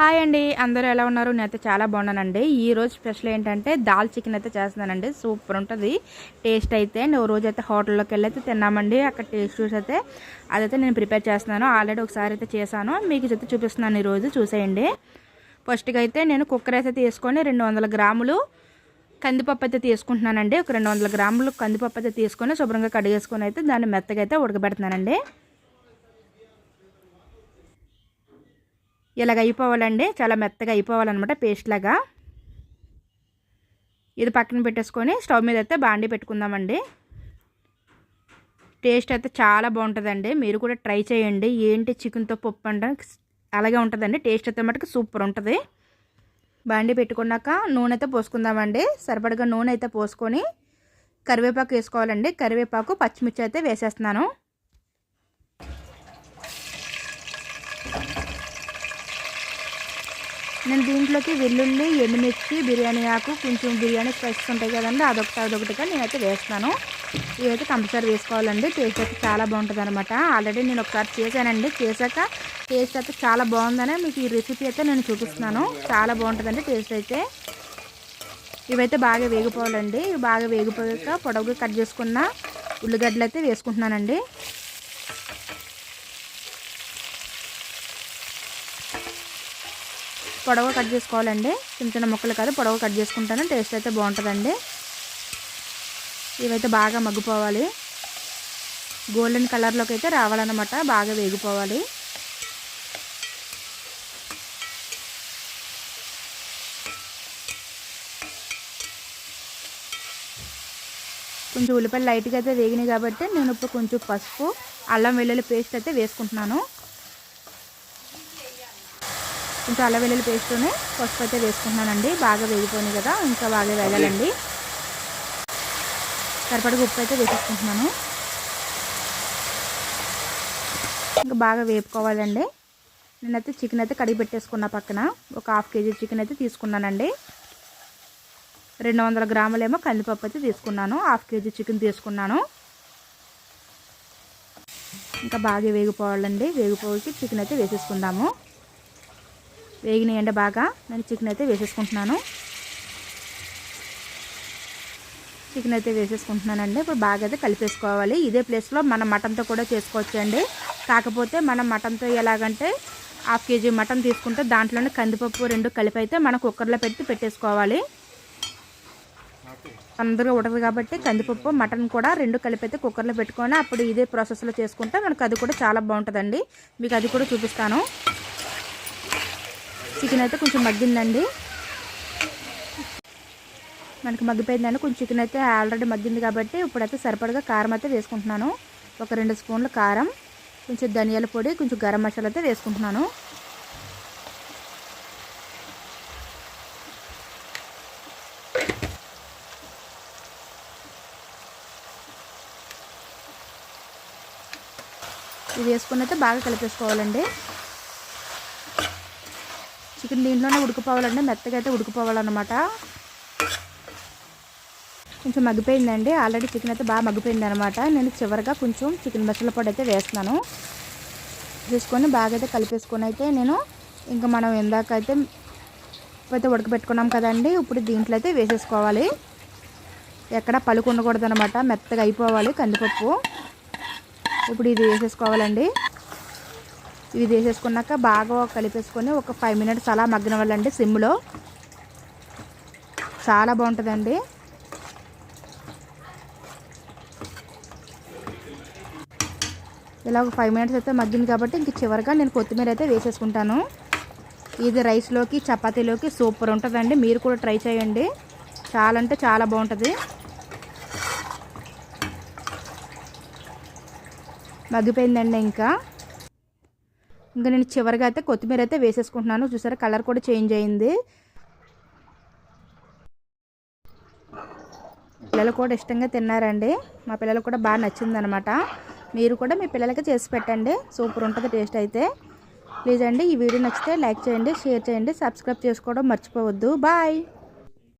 Hi అండి. అందరూ ఎలా ఉన్నారు? నేనైతే చాలా బాగున్నానండి. ఈ రోజు స్పెషల్ ఏంటంటే దాల్ చికెన్ అయితే చేస్తున్నానండి. సూపర్ ఉంటుంది. టేస్ట్ అయితే ఓ రోజు అయితే హోటల్లోకి వెళ్ళి అయితే తిన్నామండి. అక్కడ టేస్ట్ చూసి అయితే అదైతే నేను ప్రిపేర్ చేస్తున్నాను. ఆల్రెడీ ఒకసారి అయితే చేశాను. మీకు అయితే చూపిస్తున్నాను ఈరోజు చూసేయండి. ఫస్ట్గా అయితే నేను కుక్కర్ అయితే తీసుకొని రెండు వందల గ్రాములు కందిపప్పు అయితే తీసుకుంటున్నానండి. ఒక రెండు వందల గ్రాములు కందిపప్పు అయితే తీసుకొని శుభ్రంగా కడిగేసుకొని అయితే దాన్ని మెత్తగా అయితే ఉడకబెడుతున్నానండి. ఇలాగ అయిపోవాలండి. చాలా మెత్తగా అయిపోవాలన్నమాట పేస్ట్ లాగా. ఇది పక్కన పెట్టేసుకొని స్టవ్ మీద అయితే బాండి పెట్టుకుందామండి. టేస్ట్ అయితే చాలా బాగుంటుందండి. మీరు కూడా ట్రై చేయండి. ఏంటి చికెన్తో పప్పు అంటే అలాగే ఉంటుందండి. టేస్ట్ అయితే మటుకు సూపర్ ఉంటుంది. బాండి పెట్టుకున్నాక నూనె అయితే పోసుకుందామండి. సరిపడగా నూనె అయితే పోసుకొని కరివేపాకు వేసుకోవాలండి. కరివేపాకు పచ్చిమిర్చి అయితే వేసేస్తున్నాను. నేను దీంట్లోకి వెల్లుల్లి ఎండుమిర్చి బిర్యానీ ఆకు కొంచెం బిర్యానీ స్పైసెస్ ఉంటాయి కదండి అదొకటి అదొకటిగా నేనైతే వేస్తాను ఇవైతే కంపల్సరీ వేసుకోవాలండి టేస్ట్ అయితే చాలా బాగుంటుంది అనమాట ఆల్రెడీ నేను ఒకసారి చేశానండి చేశాక టేస్ట్ అయితే చాలా బాగుందని మీకు ఈ రెసిపీ అయితే నేను చూపిస్తున్నాను. చాలా బాగుంటుందండి టేస్ట్ అయితే. ఇవైతే బాగా వేగిపోవాలండి ఇవి బాగా వేగిపోయాక పొడవుగా కట్ చేసుకున్న ఉల్లిగడ్డలు అయితే వేసుకుంటున్నానండి. పొడవ కట్ చేసుకోవాలండి. చిన్న చిన్న ముక్కలు కాదు పొడవ కట్ చేసుకుంటాను. టేస్ట్ అయితే బాగుంటుందండి. ఇవైతే బాగా మగ్గిపోవాలి. గోల్డెన్ కలర్లోకి అయితే రావాలన్నమాట బాగా వేగిపోవాలి. కొంచెం ఉల్లిపాయలు లైట్గా అయితే వేగినాయి కాబట్టి నేను ఇప్పుడు కొంచెం పసుపు అల్లం వెల్లుల్లి పేస్ట్ అయితే వేసుకుంటున్నాను. కొంచెం అల్ల వెల్లుల్లి పేస్ట్ని పసుపు అయితే వేసుకుంటున్నానండి. బాగా వేగిపోయింది కదా ఇంకా బాగా వేగాలండి. సరిపడగా ఉప్పు అయితే వేసేసుకుంటున్నాను. ఇంకా బాగా వేపుకోవాలండి. నేనైతే చికెన్ అయితే కడిగి పెట్టేసుకున్నా పక్కన. ఒక హాఫ్ కేజీ చికెన్ అయితే తీసుకున్నానండి. రెండు వందల గ్రాములేమో కందిపప్పు అయితే తీసుకున్నాను. హాఫ్ కేజీ చికెన్ తీసుకున్నాను. ఇంకా బాగా వేగిపోవాలండి. వేగిపోయి చికెన్ అయితే వేసేసుకుందాము. వేగినాయండి బాగా. నేను చికెన్ అయితే వేసేసుకుంటున్నాను. చికెన్ అయితే వేసేసుకుంటున్నానండి. ఇప్పుడు బాగా అయితే కలిపేసుకోవాలి. ఇదే ప్లేస్లో మనం మటన్తో కూడా చేసుకోవచ్చు అండి కాకపోతే మనం మటన్తో ఎలాగంటే హాఫ్ కేజీ మటన్ తీసుకుంటే దాంట్లోనే కందిపప్పు రెండు కలిపి అయితే మనం కుక్కర్లో పెట్టి పెట్టేసుకోవాలి. అందరూ ఉడకదు కాబట్టి కందిపప్పు మటన్ కూడా రెండు కలిపి అయితే కుక్కర్లో పెట్టుకొని అప్పుడు ఇదే ప్రాసెస్లో చేసుకుంటే మనకు అది కూడా చాలా బాగుంటుందండి. మీకు అది కూడా చూపిస్తాను. చికెన్ అయితే కొంచెం మగ్గిందండి. మనకి మగ్గిపోయిందండి. కొంచెం చికెన్ అయితే ఆల్రెడీ మగ్గింది కాబట్టి ఇప్పుడైతే సరిపడగా కారం అయితే వేసుకుంటున్నాను. ఒక రెండు స్పూన్ల కారం కొంచెం ధనియాల పొడి కొంచెం గరం మసాలా అయితే వేసుకుంటున్నాను. ఇది వేసుకుని అయితే బాగా కలిపేసుకోవాలండి. చికెన్ దీంట్లోనే ఉడికిపోవాలండి మెత్తగా అయితే ఉడికిపోవాలన్నమాట. కొంచెం మగ్గిపోయిందండి. ఆల్రెడీ చికెన్ అయితే బాగా మగ్గిపోయింది అనమాట నేను చివరిగా కొంచెం చికెన్ మసాలా పొడి అయితే వేస్తున్నాను. వేసుకొని బాగా అయితే కలిపేసుకొని అయితే నేను ఇంకా మనం ఇందాక అయితే అయితే ఉడకబెట్టుకున్నాం కదండి ఇప్పుడు దీంట్లో అయితే వేసేసుకోవాలి. ఎక్కడ పలుకు ఉండకూడదు అనమాట మెత్తగా అయిపోవాలి కందిపప్పు. ఇప్పుడు ఇది వేసేసుకోవాలండి. ఇవి వేసేసుకున్నాక బాగా కలిపేసుకొని ఒక ఫైవ్ మినిట్స్ అలా మగ్గిన వాళ్ళండి సిమ్లో. చాలా బాగుంటుందండి. ఇలా ఒక ఫైవ్ మినిట్స్ అయితే మగ్గింది కాబట్టి ఇంక చివరిగా నేను కొత్తిమీర అయితే వేసేసుకుంటాను. ఇది రైస్లోకి చపాతీలోకి సూపర్ ఉంటుందండి. మీరు కూడా ట్రై చేయండి. చాలా అంటే చాలా బాగుంటుంది. మగ్గిపోయిందండి ఇంకా. ఇంకా నేను చివరిగా అయితే కొత్తిమీర అయితే వేసేసుకుంటున్నాను. చూసారా కలర్ కూడా చేంజ్ అయింది. పిల్లలు కూడా ఇష్టంగా తిన్నారండి. మా పిల్లలు కూడా బాగా నచ్చిందనమాట. మీరు కూడా మీ పిల్లలకి చేసి పెట్టండి. సూపర్ ఉంటుంది టేస్ట్ అయితే. ప్లీజ్ అండి ఈ వీడియో నచ్చితే లైక్ చేయండి షేర్ చేయండి సబ్స్క్రైబ్ చేసుకోవడం మర్చిపోవద్దు. బాయ్!